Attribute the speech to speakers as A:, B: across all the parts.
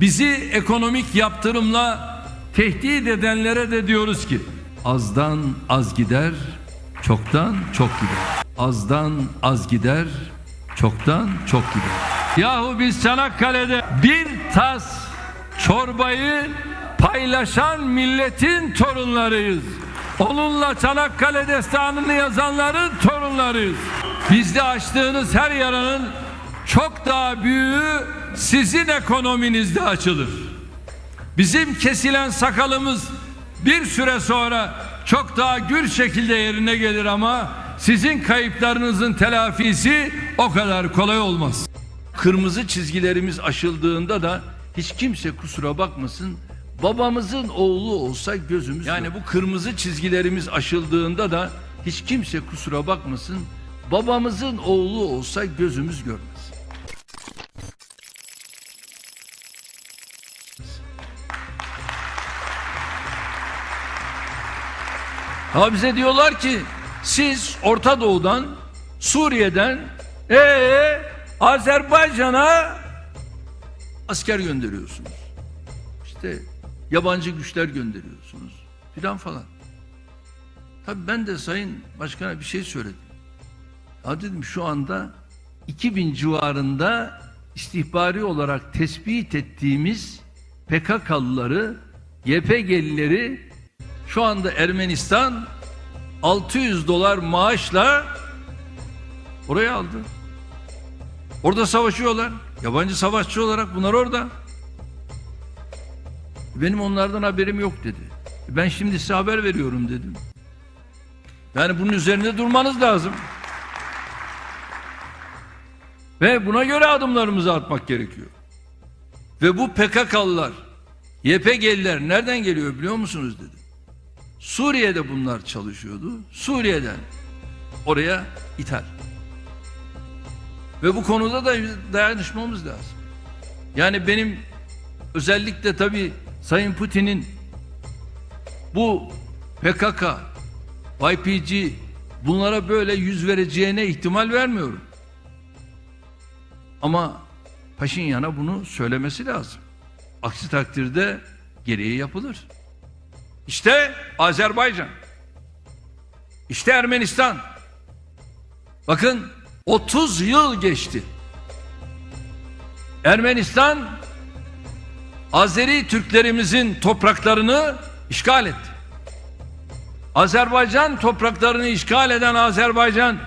A: Bizi ekonomik yaptırımla tehdit edenlere de diyoruz ki azdan az gider, çoktan çok gider. Azdan az gider, çoktan çok gider. Yahu biz Çanakkale'de bir tas çorbayı paylaşan milletin torunlarıyız. Onunla Çanakkale destanını yazanların torunlarıyız. Bizde açtığınız her yaranın çok daha büyüğü sizin ekonominizde açılır. Bizim kesilen sakalımız bir süre sonra çok daha gür şekilde yerine gelir ama sizin kayıplarınızın telafisi o kadar kolay olmaz. Kırmızı çizgilerimiz aşıldığında da hiç kimse kusura bakmasın babamızın oğlu olsa gözümüz yani bu kırmızı çizgilerimiz aşıldığında da hiç kimse kusura bakmasın babamızın oğlu olsa gözümüz görmez. Ama bize diyorlar ki siz Orta Doğu'dan, Suriye'den, ee, Azerbaycan'a asker gönderiyorsunuz. İşte yabancı güçler gönderiyorsunuz filan falan. Tabii ben de Sayın Başkan'a bir şey söyledim. Ya dedim şu anda 2000 civarında istihbari olarak tespit ettiğimiz PKK'lıları, YPG'lileri şu anda Ermenistan 600 dolar maaşla oraya aldı. Orada savaşıyorlar. Yabancı savaşçı olarak bunlar orada. Benim onlardan haberim yok dedi. Ben şimdi size haber veriyorum dedim. Yani bunun üzerinde durmanız lazım. Ve buna göre adımlarımızı atmak gerekiyor. Ve bu PKK'lılar, YPG'liler nereden geliyor biliyor musunuz dedim. Suriye'de bunlar çalışıyordu. Suriye'den oraya ithal. Ve bu konuda da dayanışmamız lazım. Yani benim özellikle tabii Sayın Putin'in bu PKK, YPG bunlara böyle yüz vereceğine ihtimal vermiyorum. Ama Paşinyan'a bunu söylemesi lazım. Aksi takdirde gereği yapılır. İşte Azerbaycan. İşte Ermenistan. Bakın 30 yıl geçti. Ermenistan Azeri Türklerimizin topraklarını işgal etti. Azerbaycan topraklarını işgal eden Azerbaycan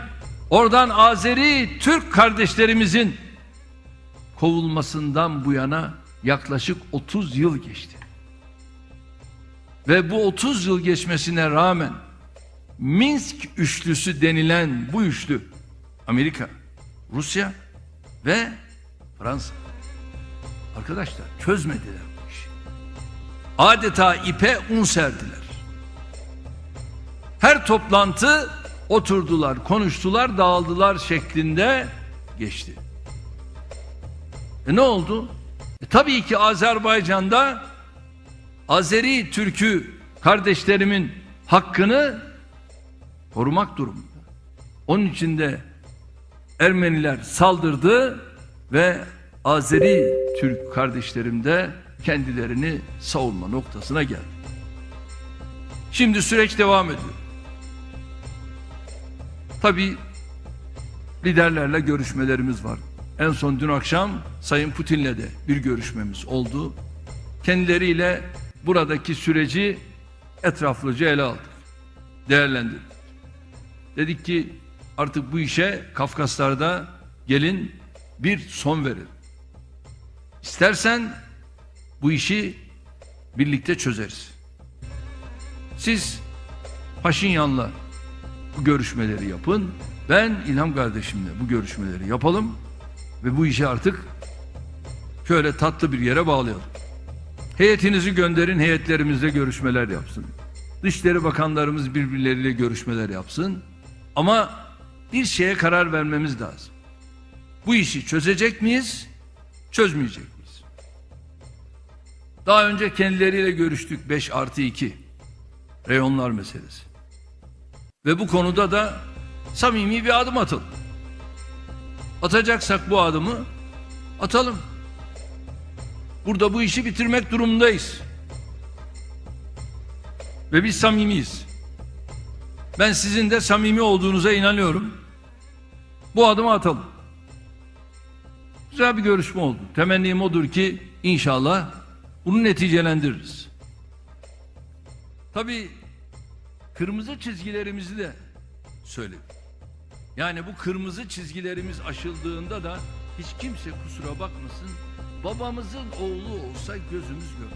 A: oradan Azeri Türk kardeşlerimizin kovulmasından bu yana yaklaşık 30 yıl geçti. Ve bu 30 yıl geçmesine rağmen Minsk üçlüsü denilen bu üçlü Amerika, Rusya ve Fransa. Arkadaşlar çözmediler bu işi. Adeta ipe un serdiler. Her toplantı oturdular, konuştular, dağıldılar şeklinde geçti. E ne oldu? E tabii ki Azerbaycan'da Azeri Türk'ü kardeşlerimin hakkını korumak durumunda. Onun için de Ermeniler saldırdı ve Azeri Türk kardeşlerim de kendilerini savunma noktasına geldi. Şimdi süreç devam ediyor. Tabi liderlerle görüşmelerimiz var. En son dün akşam Sayın Putin'le de bir görüşmemiz oldu. Kendileriyle buradaki süreci etraflıca ele aldık. Değerlendirdik. Dedik ki artık bu işe Kafkaslar'da gelin bir son verin. İstersen bu işi birlikte çözeriz. Siz Paşinyan'la bu görüşmeleri yapın. Ben İlham kardeşimle bu görüşmeleri yapalım ve bu işi artık şöyle tatlı bir yere bağlayalım. Heyetinizi gönderin, heyetlerimizle görüşmeler yapsın. Dışişleri bakanlarımız birbirleriyle görüşmeler yapsın. Ama bir şeye karar vermemiz lazım. Bu işi çözecek miyiz, çözmeyecek miyiz? Daha önce kendileriyle görüştük 5 artı 2 reyonlar meselesi. Ve bu konuda da samimi bir adım atalım. Atacaksak bu adımı atalım. Burada bu işi bitirmek durumundayız. Ve biz samimiyiz. Ben sizin de samimi olduğunuza inanıyorum. Bu adımı atalım. Güzel bir görüşme oldu. Temennim odur ki inşallah bunu neticelendiririz. Tabii kırmızı çizgilerimizi de söyledik. Yani bu kırmızı çizgilerimiz aşıldığında da hiç kimse kusura bakmasın babamızın oğlu olsa gözümüz görür.